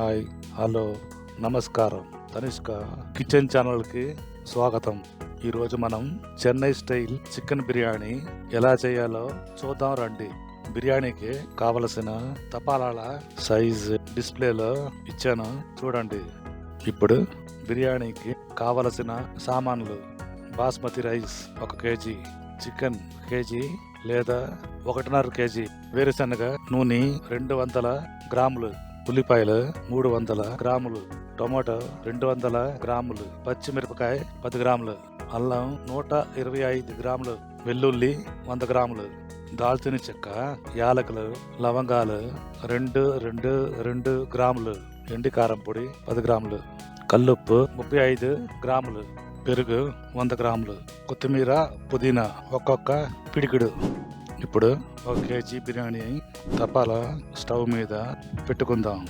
Hi hello నమస్కారం. Tanishq kitchen ఛానల్కి స్వాగతం. ఈరోజు మనం చెన్నై స్టైల్ చికెన్ బిర్యానీ ఎలా చేయాలో చూద్దాం రండి. బిర్యానీకి కావలసిన తపాలాల సైజ్ డిస్ప్లేలో ఇచ్చాను చూడండి. ఇప్పుడు బిర్యానీకి కావలసిన సామాన్లు. బాస్మతి రైస్ ఒక కేజీ చికెన్ కేజీ లేదా ఒకటిన్నర కేజీ వేరుశనగ నూనె రెండు వందల గ్రాములు. ఉల్లిపాయలు మూడు వందల గ్రాములు టొమాటో రెండు వందల గ్రాములు పచ్చిమిరపకాయ పది గ్రాములు అల్లం నూట ఇరవై ఐదు గ్రాములు వెల్లుల్లి వంద గ్రాములు దాల్చిన చెక్క యాలకులు లవంగాలు రెండు రెండు రెండు గ్రాములు ఎండి కారం పొడి పది గ్రాములు కల్లుప్పు ముప్పై ఐదు గ్రాములు పెరుగు వంద గ్రాములు కొత్తిమీర పుదీనా ఒక్కొక్క పిడికిడు ఇప్పుడు ఒక కేజీ బిర్యానీ. తపాల స్టవ్ మీద పెట్టుకుందాం.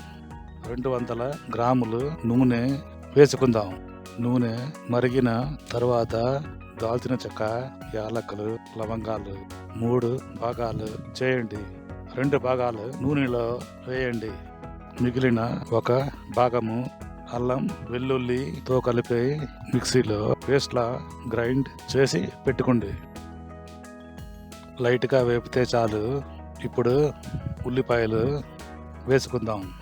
రెండు వందల గ్రాములు నూనె వేసుకుందాం. నూనె మరిగిన తర్వాత దాల్చిన చెక్క యాలకులు లవంగాలు మూడు భాగాలు చేయండి. రెండు భాగాలు నూనెలో వేయండి. మిగిలిన ఒక భాగము అల్లం వెల్లుల్లితో కలిపి మిక్సీలో పేస్ట్లా గ్రైండ్ చేసి పెట్టుకోండి. లైట్గా వేపితే చాలు. ఇప్పుడు ఉల్లిపాయలు వేసుకుందాం.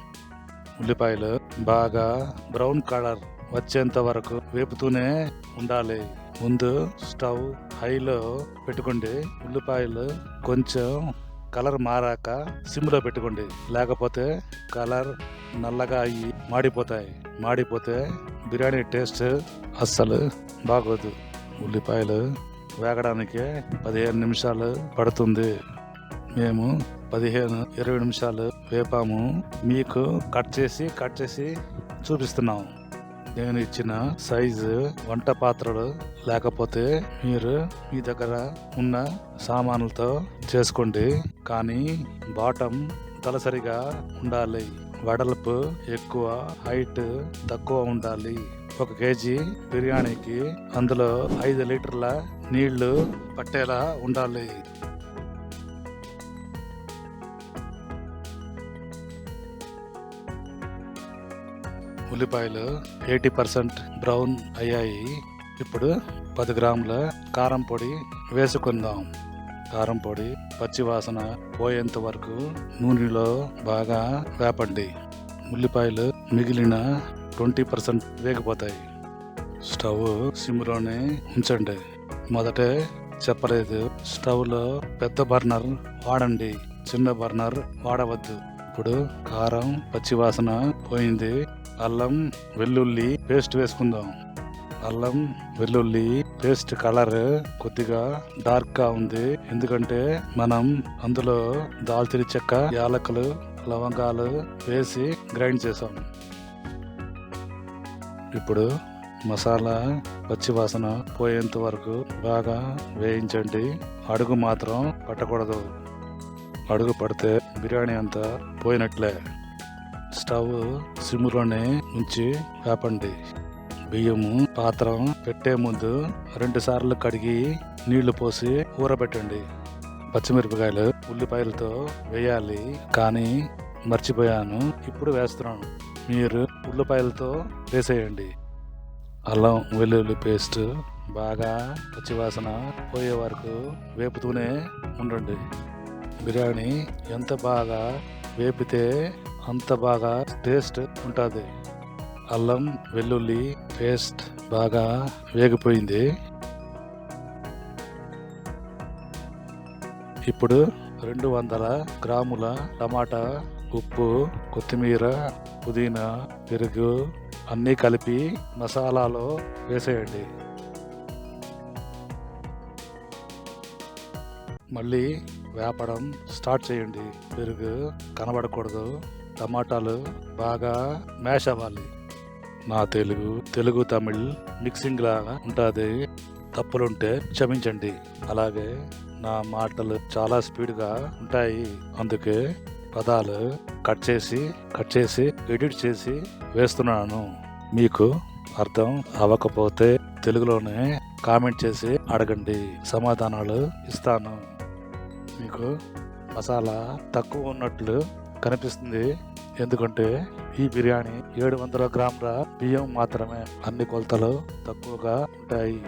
ఉల్లిపాయలు బాగా బ్రౌన్ కలర్ వచ్చేంత వరకు వేపుతూనే ఉండాలి. ముందు స్టవ్ హైలో పెట్టుకోండి. ఉల్లిపాయలు కొంచెం కలర్ మారాక సిమ్లో పెట్టుకోండి. లేకపోతే కలర్ నల్లగా అయ్యి మాడిపోతాయి. మాడిపోతే బిర్యానీ టేస్ట్ అస్సలు బాగోదు. ఉల్లిపాయలు వేగడానికి పదిహేను నిమిషాలు పడుతుంది. మేము పదిహేను ఇరవై నిమిషాలు వేపాము. మీకు కట్ చేసి కట్ చేసి చూపిస్తున్నాం. నేను ఇచ్చిన సైజు వంట పాత్రలు లేకపోతే మీరు మీ దగ్గర ఉన్న సామాన్లతో చేసుకోండి. కానీ బాటం తలసరిగా ఉండాలి. వెడల్పు ఎక్కువ హైట్ తక్కువ ఉండాలి. ఒక కేజీ బిర్యానీకి అందులో ఐదు లీటర్ల నీళ్ళు పట్టేలా ఉండాలి. ఉల్లిపాయలు ఎయిటీ పర్సెంట్ బ్రౌన్ అయ్యాయి. ఇప్పుడు పది గ్రాముల కారం పొడి వేసుకుందాం. కారం పొడి పచ్చివాసన పోయేంత వరకు నూనెలో బాగా వేపండి. ఉల్లిపాయలు మిగిలిన ట్వంటీ పర్సెంట్ వేగిపోతాయి. స్టవ్ సిమ్లోనే ఉంచండి. మొదటే చెప్పలేదు స్టవ్లో పెద్ద బర్నర్ వాడండి చిన్న బర్నర్ వాడవద్దు. ఇప్పుడు కారం పచ్చివాసన పోయింది. అల్లం వెల్లుల్లి పేస్ట్ వేసుకుందాం. అల్లం వెల్లుల్లి పేస్ట్ కలర్ కొద్దిగా డార్క్గా ఉంది. ఎందుకంటే మనం అందులో దాల్చిన చెక్క యాలకులు లవంగాలు వేసి గ్రైండ్ చేసాం. ఇప్పుడు మసాలా పచ్చి వాసన పోయేంత వరకు బాగా వేయించండి. అడుగు మాత్రం పట్టకూడదు. అడుగు పడితే బిర్యానీ అంతా పోయినట్లే. స్టవ్ సిమ్లోనే ఉంచి వేపండి. బియ్యము పాత్రం పెట్టే ముందు రెండు సార్లు కడిగి నీళ్ళు పోసి ఊరబెట్టండి. పచ్చిమిరపకాయలు ఉల్లిపాయలతో వేయాలి. కానీ మర్చిపోయాను. ఇప్పుడు వేస్తున్నాను. మీరు ఉల్లిపాయలతో వేసేయండి. అల్లం వెల్లుల్లి పేస్ట్ బాగా పచ్చివాసన పోయే వరకు వేపుతూనే ఉండండి. బిర్యానీ ఎంత బాగా వేపితే అంత బాగా టేస్ట్ ఉంటుంది. అల్లం వెల్లుల్లి పేస్ట్ బాగా వేగిపోయింది. ఇప్పుడు రెండు వందల గ్రాముల టమాటా ఉప్పు కొత్తిమీర పుదీనా పెరుగు అన్నీ కలిపి మసాలాలో వేసేయండి. మళ్ళీ వేపడం స్టార్ట్ చేయండి. పెరుగు కనబడకూడదు. టమాటాలు బాగా మ్యాష్ అవ్వాలి. నా తెలుగు తెలుగు తమిళ్ మిక్సింగ్ లాగా ఉంటుంది. తప్పులుంటే క్షమించండి. అలాగే నా మాటలు చాలా స్పీడ్గా ఉంటాయి. అందుకే పదాలు కట్ చేసి కట్ చేసి ఎడిట్ చేసి వేస్తున్నాను. మీకు అర్థం అవ్వకపోతే తెలుగులోనే కామెంట్ చేసి అడగండి. సమాధానాలు ఇస్తాను. మీకు మసాలా తక్కువ ఉన్నట్లు కనిపిస్తుంది. ఎందుకంటే ఈ బిర్యానీ ఏడు వందల గ్రాముల బియ్యం మాత్రమే. అన్ని కొలతలు తక్కువగా ఉంటాయి.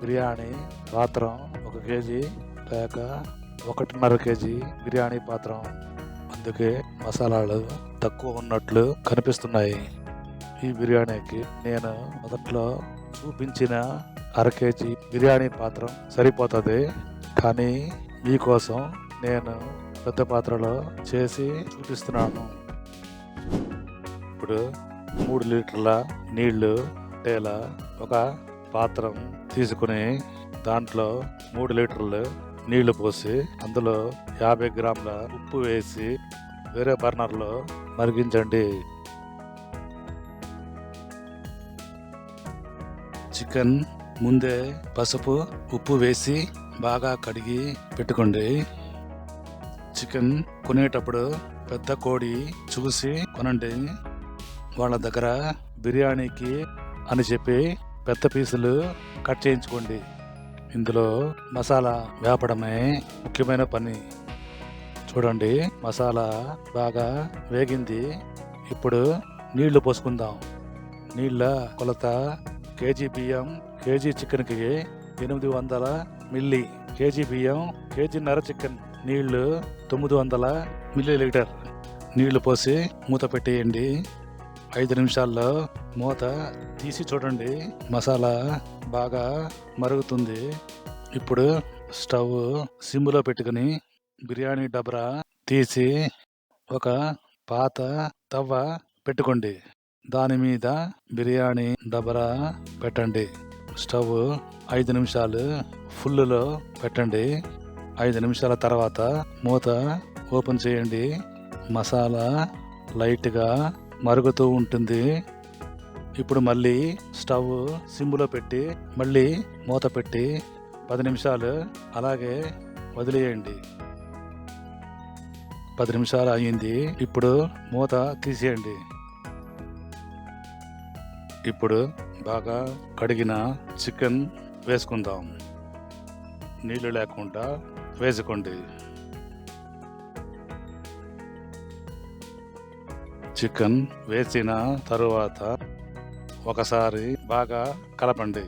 బిర్యానీ పాత్రం ఒక కేజీ లేక ఒకటిన్నర కేజీ బిర్యానీ పాత్రం. అందుకే మసాలాలు తక్కువ ఉన్నట్లు కనిపిస్తున్నాయి. ఈ బిర్యానీకి నేను మొదట్లో చూపించిన అర కేజీ బిర్యానీ పాత్రం సరిపోతుంది. కానీ మీకోసం నేను పెద్ద పాత్రలో చేసి చూపిస్తున్నాను. ఇప్పుడు మూడు లీటర్ల నీళ్ళు టేలా ఒక పాత్రం తీసుకుని దాంట్లో మూడు లీటర్లు నీళ్ళు పోసి అందులో యాభై గ్రాముల ఉప్పు వేసి వేరే బర్నర్లో మరిగించండి. చికెన్ ముందే పసుపు ఉప్పు వేసి బాగా కడిగి పెట్టుకోండి. చికెన్ కొనేటప్పుడు పెద్ద కోడి చూసి కొనండి. వాళ్ళ దగ్గర బిర్యానీకి అని చెప్పి పెద్ద పీసులు కట్ చేయించుకోండి. ఇందులో మసాలా వేపడమే ముఖ్యమైన పని. చూడండి మసాలా బాగా వేగింది. ఇప్పుడు నీళ్ళు పోసుకుందాం. నీళ్ళ కొలత కేజీ బియ్యం కేజీ చికెన్కి ఎనిమిది వందల మిల్లీ. కేజీ బియ్యం కేజీన్నర చికెన్. నీళ్ళు తొమ్మిది వందల మిల్లీ లీటర్ నీళ్ళు పోసి మూత పెట్టేయండి. ఐదు నిమిషాల్లో మూత తీసి చూడండి. మసాలా బాగా మరుగుతుంది. ఇప్పుడు స్టవ్ సిమ్లో పెట్టుకుని బిర్యానీ డబరా తీసి ఒక పాత తవ్వ పెట్టుకోండి. దాని మీద బిర్యానీ డబరా పెట్టండి. స్టవ్ ఐదు నిమిషాలు ఫుల్లులో పెట్టండి. ఐదు నిమిషాల తర్వాత మూత ఓపెన్ చేయండి. మసాలా లైట్గా మరుగుతూ ఉంటుంది. ఇప్పుడు మళ్ళీ స్టవ్ సిమ్లో పెట్టి మళ్ళీ మూత పెట్టి పది నిమిషాలు అలాగే వదిలేయండి. పది నిమిషాలు అయ్యింది. ఇప్పుడు మూత తీసేయండి. ఇప్పుడు బాగా కడిగిన చికెన్ వేసుకుందాం. నీళ్ళు లేకుండా వేసుకోండి. చికెన్ వేసిన తరువాత ఒకసారి బాగా కలపండి.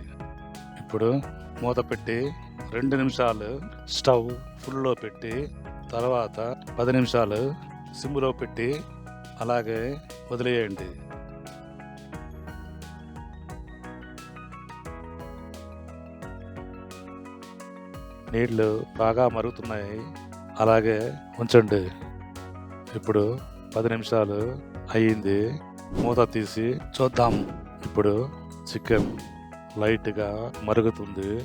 ఇప్పుడు మూత పెట్టి రెండు నిమిషాలు స్టవ్ ఫుల్లో పెట్టి తర్వాత పది నిమిషాలు సిమ్లో పెట్టి అలాగే వదిలేయండి. నీళ్ళు బాగా మరుగుతున్నాయి. అలాగే ఉంచండి. ఇప్పుడు పది నిమిషాలు అయ్యింది. మూత తీసి చూద్దాము ఇప్పుడు చికెన్ లైట్గా మరుగుతుంది.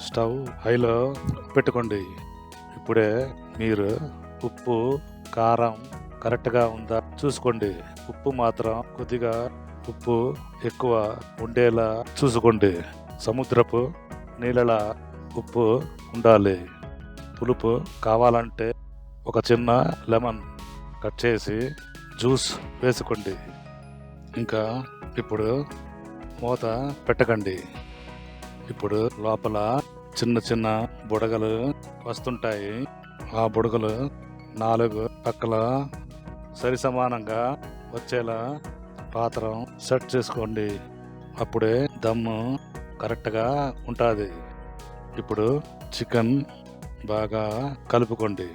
స్టవ్ హైలో పెట్టుకోండి. ఇప్పుడే మీరు ఉప్పు కారం కరెక్ట్గా ఉందా చూసుకోండి. ఉప్పు మాత్రం కొద్దిగా ఉప్పు ఎక్కువ ఉండేలా చూసుకోండి. సముద్రపు నీళ్ళ ఉప్పు ఉండాలి. పులుపు కావాలంటే ఒక చిన్న లెమన్ కట్ చేసి జ్యూస్ వేసుకోండి. ఇంకా ఇప్పుడు మూత పెట్టకండి. ఇప్పుడు లోపల చిన్న చిన్న బుడగలు వస్తుంటాయి. ఆ బుడగలు నాలుగు పక్కల సరి సమానంగా వచ్చేలా పాత్రం సెట్ చేసుకోండి. అప్పుడే దమ్ము కరెక్ట్గా ఉంటుంది. ఇప్పుడు చికెన్ బాగా కలుపుకోండి.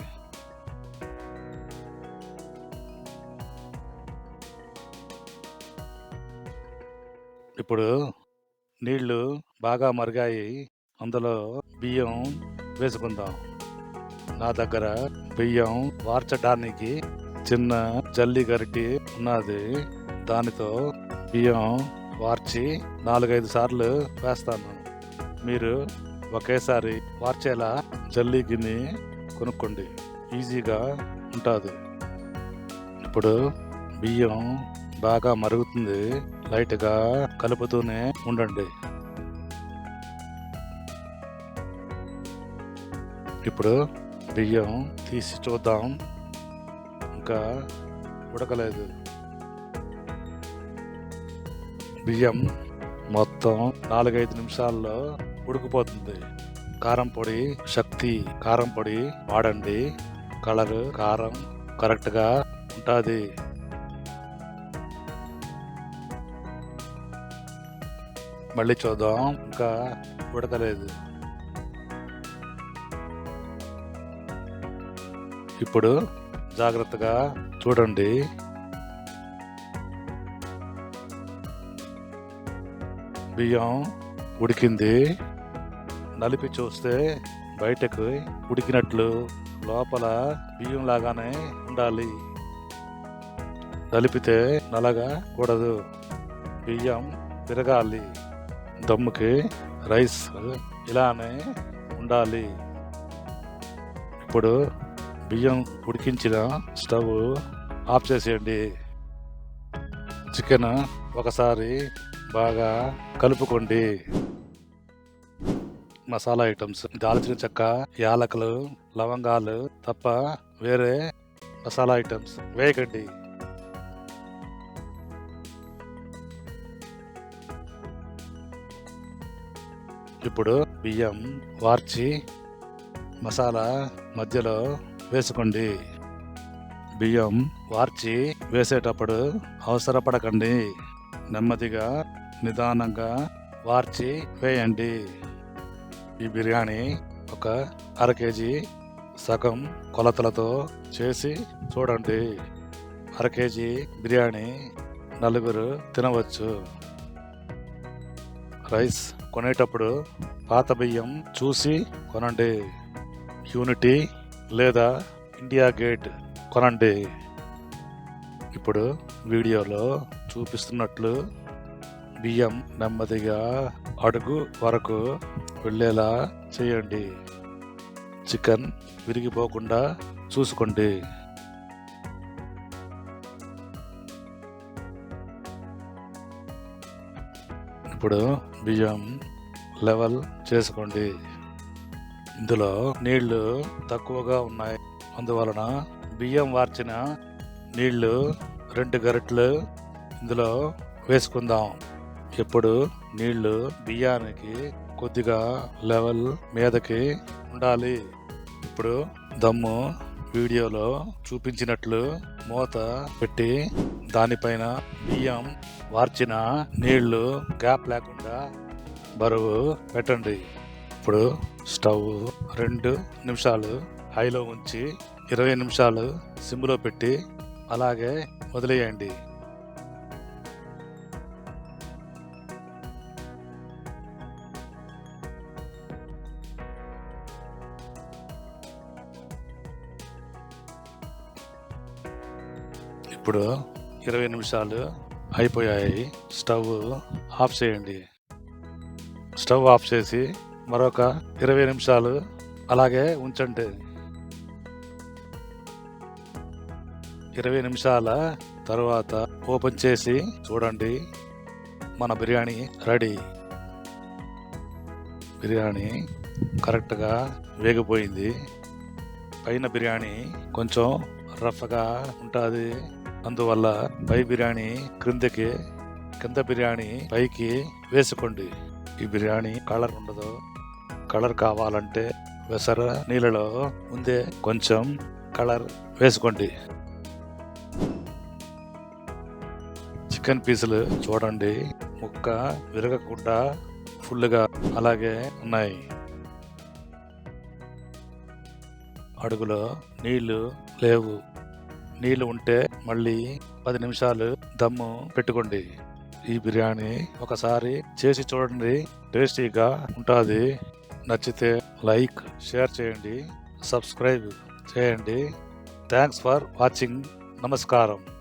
ఇప్పుడు నీళ్ళు బాగా మరిగాయి. అందులో బియ్యం వేసుకుందాం. నా దగ్గర బియ్యం వార్చడానికి చిన్న జల్లి గరిటి ఉన్నది. దానితో బియ్యం వార్చి నాలుగైదు సార్లు వేస్తాను. మీరు ఒకేసారి వార్చేలా జల్లి గిన్నె కొనుక్కోండి. ఈజీగా ఉంటుంది. ఇప్పుడు బియ్యం బాగా మరుగుతుంది. లైట్గా కలుపుతూనే ఉండండి. ఇప్పుడు బియ్యం తీసి చూద్దాం. ఇంకా ఉడకలేదు. బియ్యం మొత్తం నాలుగైదు నిమిషాల్లో ఉడికిపోతుంది. కారం పొడి శక్తి కారం పొడి వాడండి. కలర్ కారం కరెక్ట్గా ఉంటుంది. మళ్ళీ చూద్దాం. ఇంకా ఉడకలేదు. ఇప్పుడు జాగ్రత్తగా చూడండి. బియ్యం ఉడికింది. నలిపి చూస్తే బయటకు ఉడికినట్లు లోపల బియ్యం లాగానే ఉండాలి. నలిపితే నలగా కూడదు బియ్యం తిరగాలి దమ్ముకి రైస్ ఇలానే ఉండాలి. ఇప్పుడు బియ్యం ఉడికించిన స్టవ్ ఆఫ్ చేసేయండి. చికెన్ ఒకసారి బాగా కలుపుకోండి. మసాలా ఐటమ్స్ దాల్చిన చెక్క యాలకులు లవంగాలు తప్ప వేరే మసాలా ఐటమ్స్ వేయకండి. ఇప్పుడు బియ్యం వార్చి మసాలా మధ్యలో వేసుకోండి. బియ్యం వార్చి వేసేటప్పుడు అవసరపడకండి. నెమ్మదిగా నిదానంగా వార్చి వేయండి. ఈ బిర్యానీ ఒక అర కేజీ సగం కొలతలతో చేసి చూడండి. అర కేజీ బిర్యానీ నలుగురు తినవచ్చు. రైస్ కొనేటప్పుడు పాత బియ్యం చూసి కొనండి. యూనిటీ లేదా ఇండియా గేట్ కొనండి. ఇప్పుడు వీడియోలో చూపిస్తున్నట్లు బియ్యం నెమ్మదిగా అడుగు వరకు వెళ్ళేలా చేయండి. చికెన్ విరిగిపోకుండా చూసుకోండి. ఇప్పుడు బియ్యం లెవెల్ చేసుకోండి. ఇందులో నీళ్ళు తక్కువగా ఉన్నాయి. అందువలన బియ్యం వార్చిన నీళ్ళు రెండు గరిటెలు ఇందులో వేసుకుందాం. ఇప్పుడు నీళ్ళు బియ్యానికి కొద్దిగా లెవెల్ మీదకి ఉండాలి. ఇప్పుడు దమ్ము వీడియోలో చూపించినట్లు మూత పెట్టి దానిపైన బియ్యం వార్చిన నీళ్ళు గ్యాప్ లేకుండా బరువు పెట్టండి. ఇప్పుడు స్టవ్ రెండు నిమిషాలు హైలో ఉంచి ఇరవై నిమిషాలు సిమ్లో పెట్టి అలాగే వదిలేయండి. ఇప్పుడు ఇరవై నిమిషాలు అయిపోయాయి. స్టవ్ ఆఫ్ చేయండి. స్టవ్ ఆఫ్ చేసి మరొక ఇరవై నిమిషాలు అలాగే ఉంచండి. ఇరవై నిమిషాల తర్వాత ఓపెన్ చేసి చూడండి. మన బిర్యానీ రెడీ. బిర్యానీ కరెక్ట్గా వేగిపోయింది. పైన బిర్యానీ కొంచెం రఫ్గా ఉంటుంది. అందువల్ల పై బిర్యానీ క్రిందకి కింద బిర్యానీ పైకి వేసుకోండి. ఈ బిర్యానీ కలర్ ఉండదు. కలర్ కావాలంటే వెసర నీళ్ళలో ముందే కొంచెం కలర్ వేసుకోండి. చికెన్ పీసులు చూడండి. ముక్క విరగకుండా ఫుల్గా అలాగే ఉన్నాయి. అడుగులో నీళ్ళు లేవు. నీళ్ళు ఉంటే మళ్ళీ పది నిమిషాలు దమ్ము పెట్టుకోండి. ఈ బిర్యానీ ఒకసారి చేసి చూడండి. టేస్టీగా ఉంటుంది. నచ్చితే లైక్ షేర్ చేయండి. సబ్స్క్రైబ్ చేయండి. Thanks for watching. నమస్కారం.